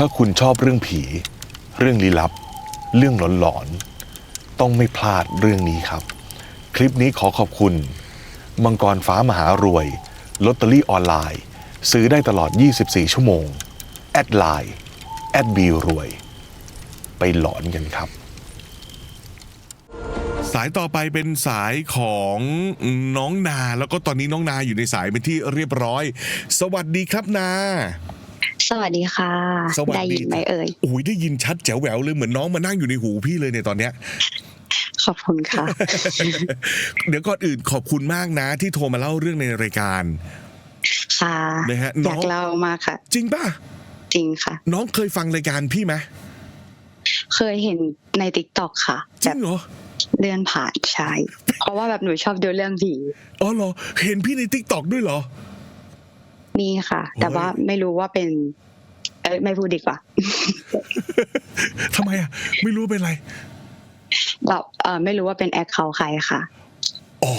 ถ้าคุณชอบเรื่องผี เรื่องลี้ลับ เรื่องหลอนๆ ต้องไม่พลาดเรื่องนี้ครับ คลิปนี้ขอขอบคุณ มังกรฟ้ามหารวยลอตเตอรี่ออนไลน์ ซื้อได้ตลอด 24 ชั่วโมง แอดไลน์ แอดบีรวย ไปหลอนกันครับ สายต่อไปเป็นสายของน้องนา แล้วก็ตอนนี้น้องนาอยู่ในสายเป็นที่เรียบร้อย สวัสดีครับนา สวัสดีค่ะ สวัสดี ได้ยินไหมเอ่ย โอ้ยได้ยินชัดแจ๋วแหววเลยเหมือนน้องมานั่งอยู่ในหูพี่เลยในยตอนเนี้ย ขอบคุณค่ะ เดี๋ยวก่อนอื่นขอบคุณมากนะ ที่โทรมาเล่าเรื่องในรายการค่ะ นะฮะอน้ยาองกเล่ามากค่ะ จริงป่ะ จริงค่ะ น้องเคยฟังรายการพี่ไหมเคยเห็นในติ๊กต็อกค่ะ จแบริบงเหรอเลื่อนผ่านใช่ เพราะว่าแบบหนูชอบดูเรื่องผีอ๋อเหรอ เห็นพี่ในทิกตอกด้วยเหรอ มีค่ะ แต่โอ้ยว่าไม่รู้ว่าเป็นเอ้ย ไม่พูดดีกว่าทำไมอะ ไม่รู้เป็นไรแบบเออไม่รู้ว่าเป็นแอคเคาท์ใครค่ะอ๋อ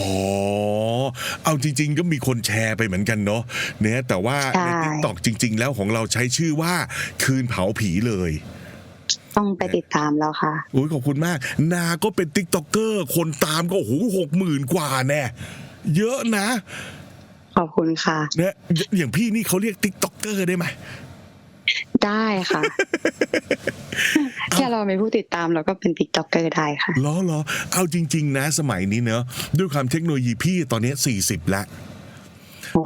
เอาจริง ๆ ก็มีคนแชร์ไปเหมือนกันเนาะเนี่ยแต่ว่าใช่ในทิกตอกจริง ๆ แล้วของเราใช้ชื่อว่าคืนเผาผีเลย ต้องไปติดตามแล้วค่ะโอ้ยขอบคุณมาก นาก็เป็นติ๊กต็อกเกอร์คนตามก็โอ้โหหกหมื่นกว่าแน่เยอะนะ ขอบคุณค่ะเนี่ยอย่างพี่นี่เขาเรียกติ๊กต็อกเกอร์ได้ไหม ได้ค่ะ แค่เราไม่ผู้ติดตามเราก็เป็นติ๊กต็อกเกอร์ได้ค่ะล้อเหรอเอาจริง ๆ นะสมัยนี้เนอะด้วยความเทคโนโลยีพี่ตอนเนี้สี่สิบแล้ว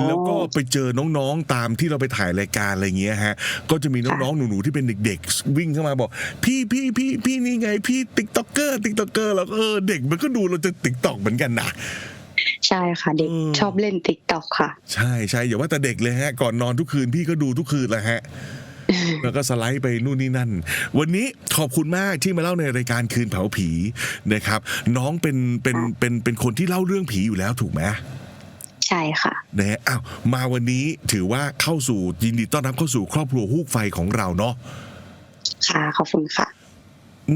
แล้วก็ไปเจอน้องๆตามที่เราไปถ่ายรายการอะไรเงี้ยฮะ ก็จะมีน้องๆหนูๆที่เป็นเด็ก ๆ วิ่งเข้ามาบอก พี่พี่พี่พี่นี่ไง พี่ติ๊กต็อกเกอร์ติ๊กต็อกเกอร์แล้วก็เออเด็กมันก็ดูเราจะติ๊กต็อกเหมือนกันนะใช่ค่ะ เด็กเออชอบเล่นติ๊กต็อกค่ะ ใช่ใช่อย่าว่าแต่เด็กเลยฮะ ก่อนนอนทุกคืนพี่ก็ดูทุกคืนแหละฮะ แล้วก็สไลด์ไปนู่นนี่นั่น วันนี้ขอบคุณมากที่มาเล่าในรายการคืนเผาผีนะครับ น้องเป็นเป็นเป็นเป็นคนที่เล่าเรื่องผีอยู่แล้วถูกไหมใช่ค่ะนะฮะอ้าวมาวันนี้ถือว่าเข้าสู่ยินดีต้อนรับเข้าสู่ครอบครัวฮูกไฟของเราเนาะค่ะขอบคุณค่ะ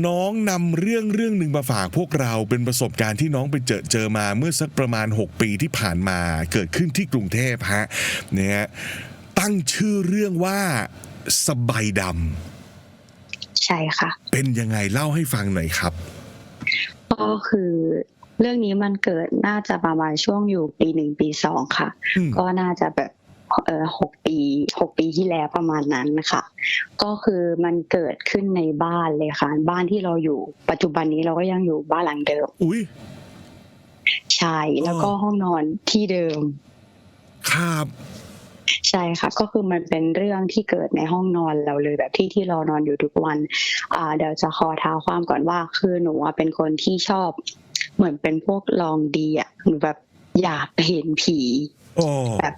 น้องนำเรื่องเรื่องหนึ่งมาฝากพวกเราเป็นประสบการณ์ที่น้องไปเจอเจอมาเมื่อสักประมาณ 6 ปีที่ผ่านมาเกิดขึ้นที่กรุงเทพฮะเนี่ยตั้งชื่อเรื่องว่า สบายดใช่ค่ะำเป็นยังไงเล่าให้ฟังหน่อยครับ ก็คือเรื่องนี้มันเกิดน่าจะประมาณช่วงอยู่ปีหนึ่งปีสองค่ะอืมก็น่าจะแบบเออหกปีหกปีที่แล้วประมาณนั้นนะคะก็คือมันเกิดขึ้นในบ้านเลยค่ะ บ้านที่เราอยู่ปัจจุบันนี้เราก็ยังอยู่บ้านหลังเดิมอุ้ยใช่แล้วก็อ๋อห้องนอนที่เดิม ครับใช่ค่ะก็คือมันเป็นเรื่องที่เกิดในห้องนอนเราเลยแบบที่ที่เรานอนอยู่ทุกวันอ่าเดี๋ยวจะขอท้าความก่อนว่า คือหนูอะเป็นคนที่ชอบ เหมือนเป็นพวกลองดีอะหนูแบบอยากเห็นผีโอ้แบบ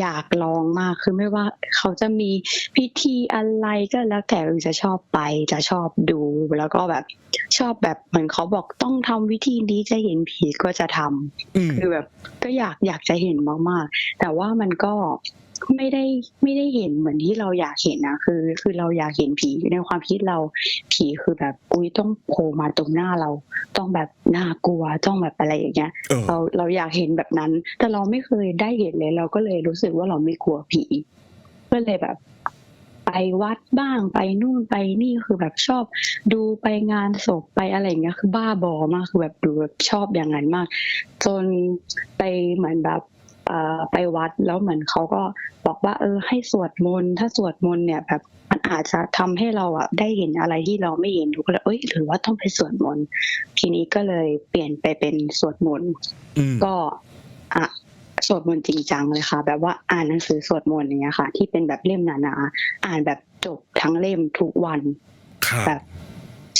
อยากลองมากคือไม่ว่าเขาจะมีพิธีอะไรก็แล้วแต่เราจะชอบไปจะชอบดู แล้วก็แบบชอบแบบเหมือนเขาบอกต้องทำวิธีนี้จะเห็นผีก็จะทำอืมคือแบบก็อยากอยากจะเห็นมากๆ แต่ว่ามันก็ ไม่ได้ไม่ได้เห็นเหมือนที่เราอยากเห็นนะคือ คือเราอยากเห็นผีในความคิดเราผีคือแบบอุ้ยต้องโผล่มาตรงหน้าเรา ต้องแบบน่ากลัวต้องแบบอะไรอย่างเงี้ยเออเราเราอยากเห็นแบบนั้น แต่เราไม่เคยได้เห็นเลย เราก็เลยรู้สึกว่าเราไม่กลัวผีก็เลยแบบ ไปวัดบ้างไปนู่นไปนี่คือแบบชอบดูไปงานศพไปอะไรอย่างเงี้ย คือบ้าบอมากคือแบบดูแบบชอบอย่างนั้นมาก จนไปเหมือนแบบเอ่อ ไปวัดแล้วเหมือนเขาก็บอกว่า เออ ให้สวดมนต์ถ้าสวดมนต์เนี่ยแบบมันอาจจะทำให้เราอะได้เห็นอะไรที่เราไม่เห็นดูก็เลยเอ้ยหรือว่าต้องไปสวดมนต์ทีนี้ก็เลยเปลี่ยนไปเป็นสวดมนต์อืมก็อะสวดมนต์จริงจังเลยค่ะ แบบว่าอ่านหนังสือสวดมนต์อย่างเงี้ยค่ะ ที่เป็นแบบเล่มหนาๆอ่านแบบจบทั้งเล่มทุกวันครับแบบ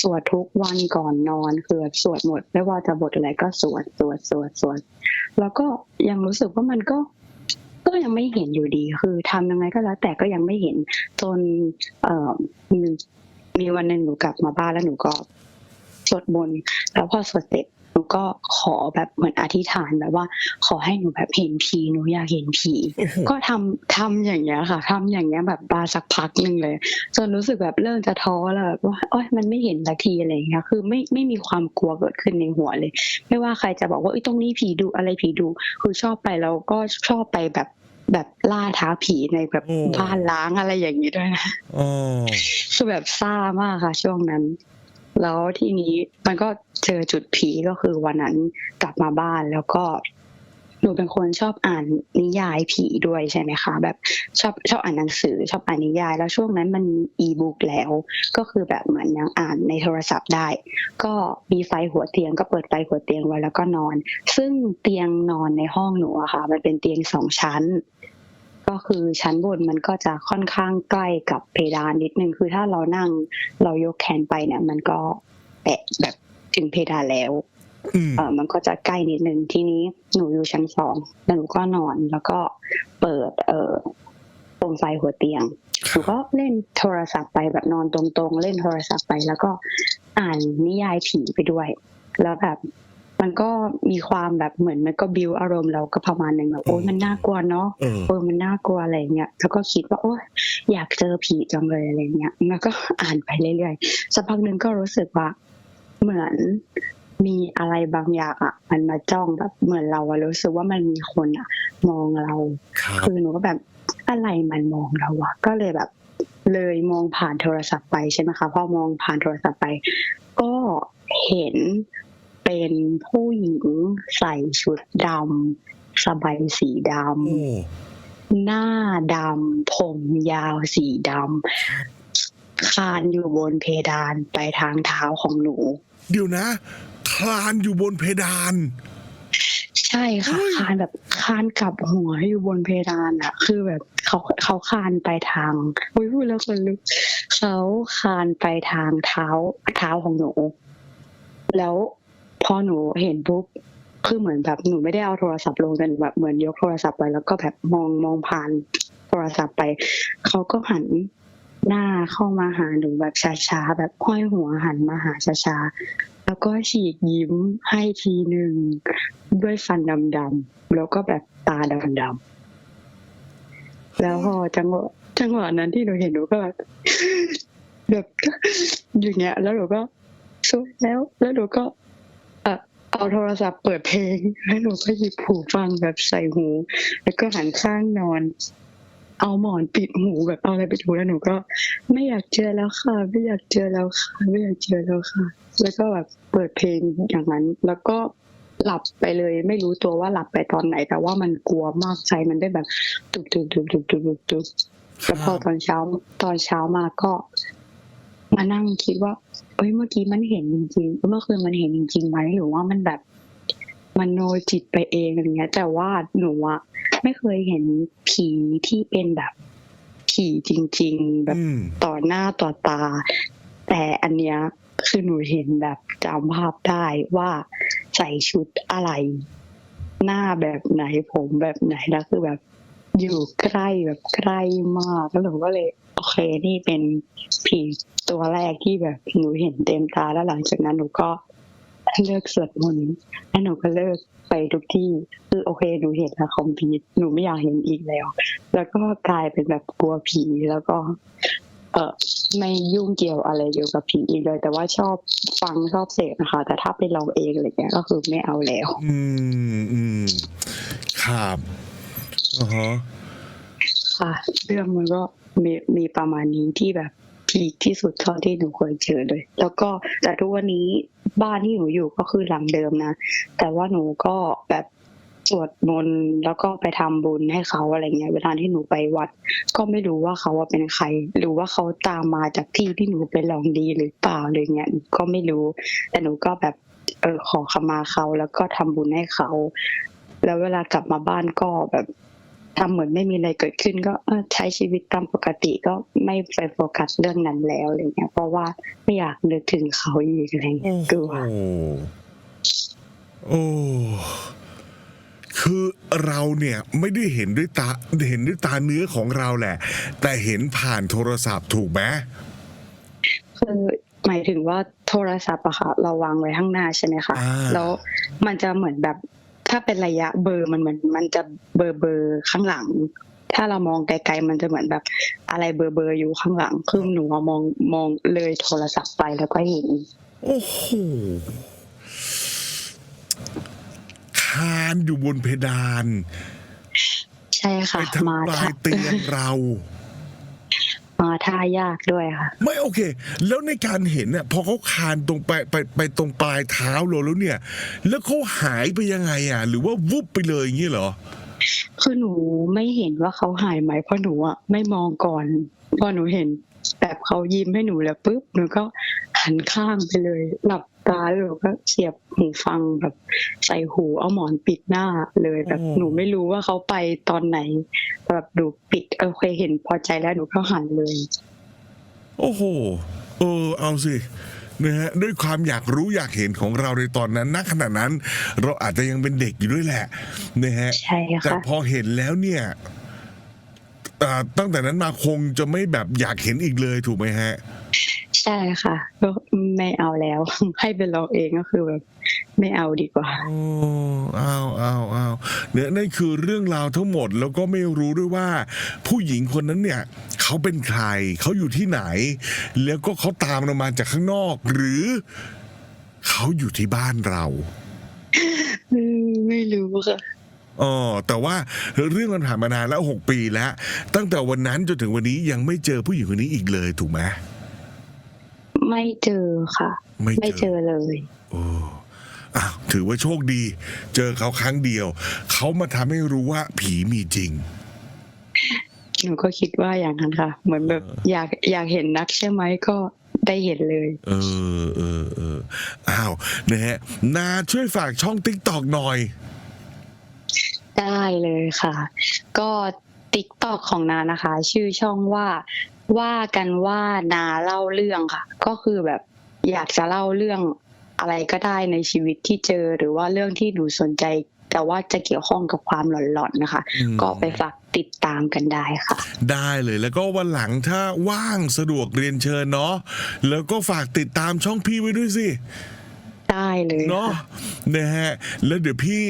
สวดทุกวันก่อนนอนคือแบบสวดหมด ไม่ว่าจะบทอะไรก็สวดสวดสวดสวด แล้วก็ยังรู้สึกว่ามันก็ก็ยังไม่เห็นอยู่ดี คือทำยังไงก็แล้วแต่ก็ยังไม่เห็นจนเอ่อมีมีวันหนึ่งหนูกลับมาบ้านแล้วหนูก็สวดมนต์แล้วพอสวดเสร็จ หนูก็ขอแบบเหมือนอธิษฐานแบบว่า ขอให้หนูแบบเห็นผีหนูอยากเห็นผีโอ้โหก็ทำทำอย่างเงี้ยค่ะทำอย่างเงี้ยแบบบาสักพักหนึ่งเลย จนรู้สึกแบบเริ่มจะท้อแล้วแบบว่าโอ๊ยมันไม่เห็นสักทีอะไรอย่างเงี้ยคือไม่ไม่มีความกลัวเกิดขึ้นในหัวเลย ไม่ว่าใครจะบอกว่าเอ้ยตรงนี้ผีดุอะไรผีดุคือชอบไปแล้วก็ชอบไปแบบแบบล่าท้าผีในแบบโอ้บ้านล้างอะไรอย่างนี้ด้วยนะอ๋อคือแบบซ่ามากค่ะ ช่วงนั้น แล้วทีนี้มันก็เจอจุดผีก็คือวันนั้นกลับมาบ้านแล้วก็หนูเป็นคนชอบอ่านนิยายผีด้วยใช่ไหมคะ แบบชอบชอบอ่านหนังสือ ชอบอ่านนิยาย แล้วช่วงนั้นมันอีบุ๊กแล้ว ก็คือแบบเหมือนยังอ่านในโทรศัพท์ได้ ก็มีไฟหัวเตียงก็เปิดไฟหัวเตียงไว้แล้วก็นอน ซึ่งเตียงนอนในห้องหนูอะค่ะ มันเป็นเตียงสองชั้น ก็คือชั้นบนมันก็จะค่อนข้างใกล้กับเพดานนิดนึง คือถ้าเรานั่งเรายกแขนไปเนี่ย มันก็แตะแบบถึงเพดานแล้วอืมเออมันก็จะใกล้นิดนึงทีนี้หนูอยู่ชั้นสองแล้วหนูก็นอนแล้วก็เปิด เอ่อโคมไฟหัวเตียงหนูก็เล่นโทรศัพท์ไปแบบนอนตรงๆ เล่นโทรศัพท์ไป แล้วก็อ่านนิยายผีไปด้วย แล้วแบบ มันก็มีความแบบเหมือนมันก็บิวอารมณ์เราก็ประมาณหนึ่งแบบโอ้ยมันน่ากลัวเนาะเออเออมันน่ากลัวอะไรเงี้ยแล้วก็คิดว่าโอ้ยอยากเจอผีจังเลยอะไรเงี้ยแล้วก็อ่านไปเรื่อยๆสักพักหนึ่งก็รู้สึกว่าเหมือนมีอะไรบางอย่างอะ มันมาจ้องแบบเหมือนเราอะรู้สึกว่ามันมีคนอะ มองเราครับคือหนูก็แบบอะไรมันมองเราวะก็เลยแบบ เลยมองผ่านโทรศัพท์ไปใช่ไหมคะพอมองผ่านโทรศัพท์ไป ก็เห็น เป็นผู้หญิงใส่ชุดดำสบายสีดำโอ้หน้าดำผมยาวสีดำคลานอยู่บนเพดานไปทางเท้าของหนู เดี๋ยวนะ คลานอยู่บนเพดาน ใช่ค่ะเฮ้ยคลานแบบคลานกลับหัวอยู่บนเพดานอะคือแบบเขาเขาคลานไปทางอุ้ยพูดแล้วคนลุกเขาคลานไปทางเท้าเท้าของหนู แล้ว พอหนูเห็นปุ๊บคือเหมือนแบบหนูไม่ได้เอาโทรศัพท์ลงแต่หนูแบบเหมือนยกโทรศัพท์ไปแล้วก็แบบมองมองผ่านโทรศัพท์ไปเขาก็หันหน้าเข้ามาหาหนูแบบช้าๆแบบห้อยหัวหันมาหาช้าๆแล้วก็ฉีกยิ้มให้ทีหนึ่งด้วยฟันดำๆแล้วก็แบบตาดำๆแล้วพอจังหวะจังหวะนั้นที่หนูเห็นหนูก็แบบแบบอย่างเงี้ย แล้วหนูก็สวยแล้ว แล้วหนูก็ เอาโทรศัพท์เปิดเพลง แล้วหนูก็หยิบหูฟังแบบใส่หู แล้วก็หันข้างนอน เอาหมอนปิดหูแบบเอาอะไรปิดหูแล้วหนูก็ ไม่อยากเจอแล้วค่ะ ไม่อยากเจอแล้วค่ะ ไม่อยากเจอแล้วค่ะ แล้วก็แบบเปิดเพลงอย่างนั้น แล้วก็หลับไปเลย ไม่รู้ตัวว่าหลับไปตอนไหน แต่ว่ามันกลัวมากใจมันได้แบบตุกตุกตุกตุกตุกตุกตุกแล้วพอตอนเช้าตอนเช้ามาก็มานั่งคิดว่า เอ้ยเมื่อกี้มันเห็นจริงๆเมื่อคืนมันเห็นจริงๆไหมหรือว่ามันแบบมันโนจิตไปเองอะไรเงี้ย แต่ว่าหนูอะไม่เคยเห็นผีที่เป็นแบบผีจริง ๆ แบบอืม ต่อหน้าต่อตา แต่อันเนี้ยคือหนูเห็นแบบจำภาพได้ว่าใส่ชุดอะไร หน้าแบบไหนผมแบบไหนแล้วคือแบบ อยู่ใกล้แบบใกล้มากแล้วหนูก็เลย โอเคนี่เป็นผีตัวแรกที่แบบหนูเห็นเต็มตาแล้วหลังจากนั้นหนูก็เลิกสวดมนต์แล้วหนูก็เลิกไปทุกที่คือโอเคหนูเห็นแล้วคอมพีหนูไม่อยากเห็นอีกแล้ว แล้วก็กลายเป็นแบบกลัวผีแล้วก็ เออไม่ยุ่งเกี่ยวอะไรเกี่ยวกับผีอีกเลย แต่ว่าชอบฟังชอบเสพนะคะ แต่ถ้าไปลองเองอะไรเงี้ยก็คือไม่เอาแล้ว อืมอืมครับ อ๋อฮะค่ะ เรื่องมันก็มีมีประมาณนี้ที่แบบพีคที่สุดเท่าที่หนูเคยเจอเลย แล้วก็แต่ทุกวันนี้บ้านที่หนูอยู่ก็คือหลังเดิมนะ แต่ว่าหนูก็แบบสวดมนต์แล้วก็ไปทำบุญให้เขาอะไรเงี้ย เวลาที่หนูไปวัด ก็ไม่รู้ว่าเขาว่าเป็นใคร หรือว่าเขาตามมาจากที่ที่หนูไปลองดีหรือเปล่าอะไรเงี้ยก็ไม่รู้ แต่หนูก็แบบเออขอขมาเขาแล้วก็ทำบุญให้เขา แล้วเวลากลับมาบ้านก็แบบ ทำเหมือนไม่มีอะไรเกิดขึ้นก็เออใช้ชีวิตตามปกติก็ไม่ไปโฟกัสเรื่องนั้นแล้วอะไรเงี้ย เพราะว่าไม่อยากนึกถึงเขาอีกอะไรโอ้เงี้ยโหกลัวโอ้คือเราเนี่ยไม่ได้เห็นด้วยตาเห็นด้วยตาเนื้อของเราแหละ แต่เห็นผ่านโทรศัพท์ถูกไหมคือหมายถึงว่าโทรศัพท์อะค่ะ เราวางไว้ข้างหน้าใช่ไหมคะอ่าแล้วมันจะเหมือนแบบ ถ้าเป็นระยะเบอร์มันเหมือนมันจะเบอร์เบอร์ข้างหลัง ถ้าเรามองไกลๆมันจะเหมือนแบบอะไรเบอร์เบอร์อยู่ข้างหลังคือหนูอะมองมองเลยโทรศัพท์ไปแล้วก็เห็นโอ้โหคานอยู่บนเพดาน ใช่ช่ค่ะไปทางมาปลาท่ายเตียงเรา มาท่ายากด้วยค่ะ ไม่โอเค แล้วในการเห็นเนี่ยพอเขาคานตรงไปไปไปตรงปลายเท้าเราแล้วเนี่ย แล้วเขาหายไปยังไงอะ หรือว่าวุบไปเลยอย่างนี้เหรอ คือหนูไม่เห็นว่าเขาหายไหมเพราะหนูอะไม่มองก่อนพอหนูเห็นแบบเขายิ้มให้หนูแล้วปุ๊บหนูก็หันข้างไปเลย หลับ ตาแล้วหนูก็เสียบหูฟังแบบใส่หูเอาหมอนปิดหน้าเลยแบบโอ้หนูไม่รู้ว่าเขาไปตอนไหนแบบหนูปิดเออเคยเห็นพอใจแล้วหนูก็หันเลย โอ้โหเออเอาสินะฮะด้วยความอยากรู้อยากเห็นของเราในตอนนั้นณขณะนั้น เราอาจจะยังเป็นเด็กอยู่ด้วยแหละนะฮะใช่แต่ค่ะพอเห็นแล้วเนี่ยอ่าตั้งแต่นั้นมาคงจะไม่แบบอยากเห็นอีกเลยถูกไหมฮะ ใช่ค่ะก็ไม่เอาแล้ว ให้เป็นเราเองก็คือแบบไม่เอาดีกว่าโอ้อ้าวอ้าวอ้าวเนี่ยนั่นคือเรื่องราวทั้งหมดแล้วก็ไม่รู้ด้วยว่า ผู้หญิงคนนั้นเนี่ย เขาเป็นใคร เขาอยู่ที่ไหน แล้วก็เขาตามเรามาจากข้างนอก หรือเขาอยู่ที่บ้านเราอืมไม่รู้ค่ะอ๋อแต่ว่าเรื่องมันผ่านมานานแล้วหกปีแล้ว ตั้งแต่วันนั้นจนถึงวันนี้ยังไม่เจอผู้หญิงคนนี้อีกเลยถูกไหม ไม่เจอค่ะ ไม่ไม่เจเจออเลย โอ้อ้าวถือว่าโชคดี เจอเขาครั้งเดียว เขามาทำให้รู้ว่าผีมีจริง หนูก็คิดว่าอย่างนั้นค่ะ เหมือนแบบอยากอยากเห็นนักใช่ไหมก็ได้เห็นเลย เออเออเอออ้าวนะฮะนาช่วยฝากช่องติ๊กตอกหน่อย ได้เลยค่ะ ก็ติ๊กตอกของนานะคะ ชื่อช่องว่า ว่ากันว่านาเล่าเรื่องค่ะ ก็คือแบบอยากจะเล่าเรื่องอะไรก็ได้ในชีวิตที่เจอหรือว่าเรื่องที่หนูสนใจ แต่ว่าจะเกี่ยวข้องกับความหลอนๆนะคะ อืม ก็ไปฝากติดตามกันได้ค่ะ ได้เลยแล้วก็วันหลังถ้าว่างสะดวกเรียนเชิญเนาะแล้วก็ฝากติดตามช่องพี่ไว้ด้วยสิ ได้เลยเนาะค่ะนะฮะแล้วเดี๋ยวพี่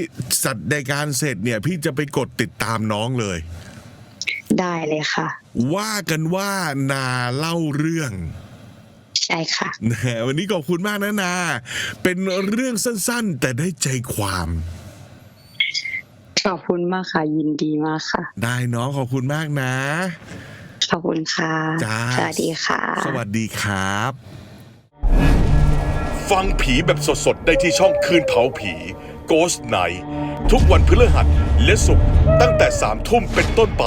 สัตว์ในการเสร็จเนี่ย พี่จะไปกดติดตามน้องเลย ได้เลยค่ะ ว่ากันว่านาเล่าเรื่องใช่ค่ะนะฮะวันนี้ขอบคุณมากนะนา เป็นเรื่องสั้นๆ แต่ได้ใจความ ขอบคุณมากค่ะ ยินดีมากค่ะ ได้น้องขอบคุณมากนะ ขอบคุณค่ะจ้าสวัสดีค่ะ สวัสดีครับ ฟังผีแบบสดๆ ได้ที่ช่องคืนเผาผี Ghost Night ทุกวันพฤหัสและศุกร์ตั้งแต่3ทุ่มเป็นต้นไป